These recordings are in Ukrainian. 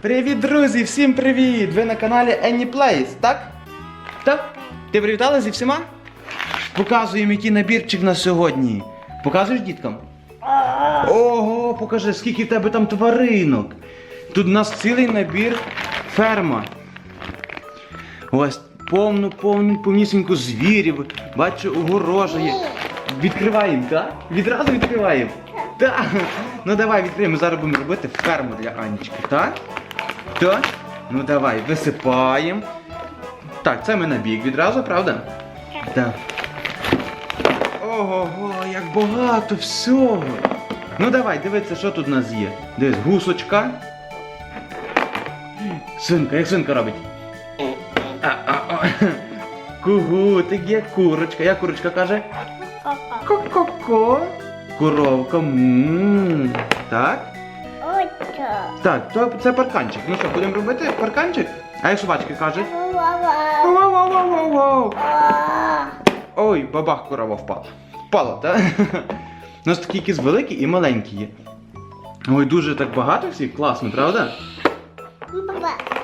Привіт, друзі! Всім привіт! Ви на каналі Any Place, так? Так? Ти привітала зі всіма? Показуємо, який набірчик на сьогодні. Показуєш діткам? Ого, покажи, скільки в тебе там тваринок. Тут у нас цілий набір ферма. Ось повну, повну, повнісіньку звірів. Бачу, огорожа є. Відкриваємо, так? Відразу відкриваємо. Так. Ну давай відкриємо. Зараз будемо робити ферму для Анечки, так? Так? Ну давай, висипаємо. Так, це ми на бік відразу, правда? Так. Ого, як багато всього. Ну давай, дивися, що тут у нас є. Дивись, гусочка. Свинка, як свинка робить? А, а, а. Кугутик є, курочка. Як курочка каже? Ко-ко-ко. Коровка. м Так? Так, то це парканчик. Ну що, будемо робити парканчик? А як собачки кажуть? Вау-вау-вау-вау-вау. Ой, бабах корова впала. Впала, так? У нас такі якісь великі і маленькі є. Ой, дуже так багато всіх, класно, правда?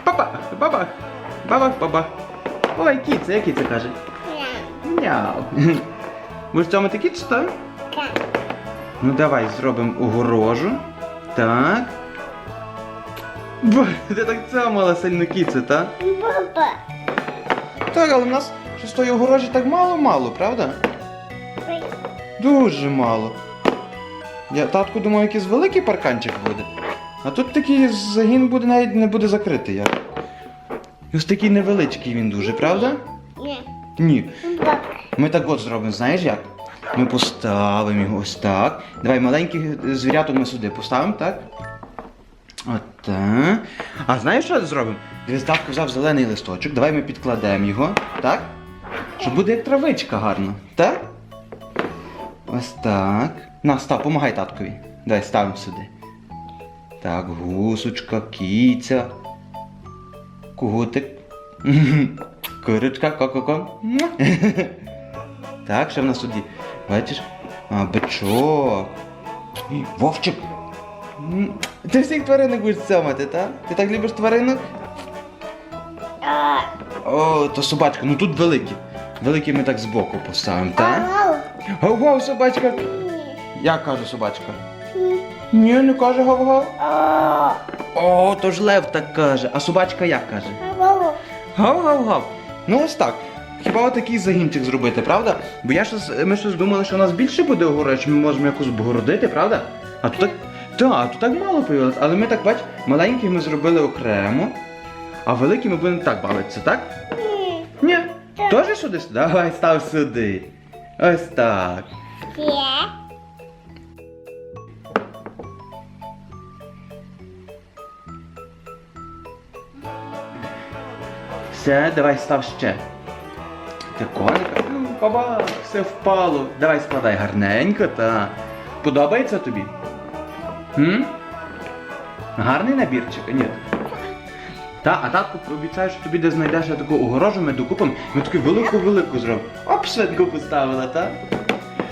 Бабах, бабах, бабах, бабах. Ой, кіця, як кіця каже? Мяу. Ви ж цьому такі так? Ну давай зробимо огорожу. Так. Бо, ти так цьомала сильно кіце, так? Так, але в нас щось тої огорожі так мало-мало, правда? Дуже мало. Я татку думаю, якийсь великий парканчик буде. А тут такий загін буде навіть не буде закритий як. Ось такий невеличкий він дуже, правда? Ні. Ні. Ми так от зробимо, знаєш як? Ми поставимо його ось так. Давай маленьких звіряток ми сюди поставимо, так? От. А знаєш, що зробимо? Дивись, взяв зелений листочок, давай ми підкладемо його, так? Щоб буде як травичка гарно, так? Ось так. На, став, помагай таткові. Давай ставимо сюди. Так, гусочка, кіця. Кугутик. Курочка, ко-ко-ко. Так, що в нас тут є? Бачиш? А, бичок. Вовчик. Ти всіх тваринок будеш цьомати, так? Ти так любиш тваринок? О, то собачка. Ну тут великі. Великі ми так збоку поставимо, так? Гав-гав, собачка. Як каже собачка? Ні, не каже гав-гав. О, то ж лев так каже. А собачка як каже? Гав-гав-гав. Ну ось так. Хіба отакий загінчик зробити, правда? Бо я щось, ми щось думали, що у нас більше буде огорож, ми можемо якось обгородити, правда? А тут так. Так, а тут так мало появилось. Але ми так бач, маленький ми зробили окремо, а великий ми будемо так бавитися, так? Ні. Теж сюди? Давай став сюди. Ось так. Все, давай став ще. Ти коника? Ну, Баба, все впало. Давай складай гарненько, та. Подобається тобі? М? Гарний набірчик? Ні. Та, а татко обіцяє, що тобі де знайдеш таку огорожу, ми докупимо, ми таку велику-велику зробимо. Оп, швидко поставила, та?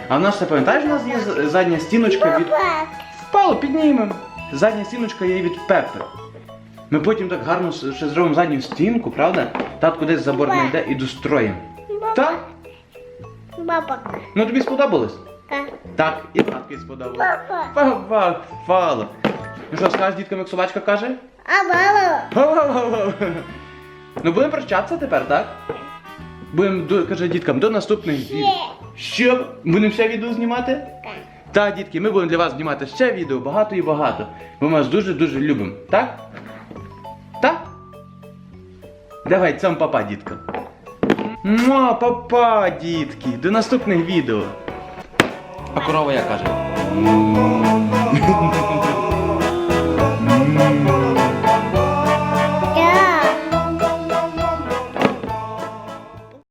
А в нас, ти пам'ятаєш, у нас є задня стіночка від. Впало, піднімемо. Задня стіночка є від Пепи. Ми потім так гарно ще зробимо задню стінку, правда? Татко десь забор знайде і достроїмо. Так? Бабак. Ну тобі сподобалось? Так. Так, і татки сподобалось. Бабах, впало. Ну що, скажеш діткам, як собачка каже? А мама. Ну будемо прощатися тепер, так? Будемо, каже діткам, до наступних відео. Що? Будемо ще відео знімати? Так, Так, дітки, ми будемо для вас знімати ще відео, багато і багато. Ми вас дуже-дуже любимо. Так? Так? Давай, цьому папа, дітка. Муа, папа, дітки. До наступних відео. А корова я каже?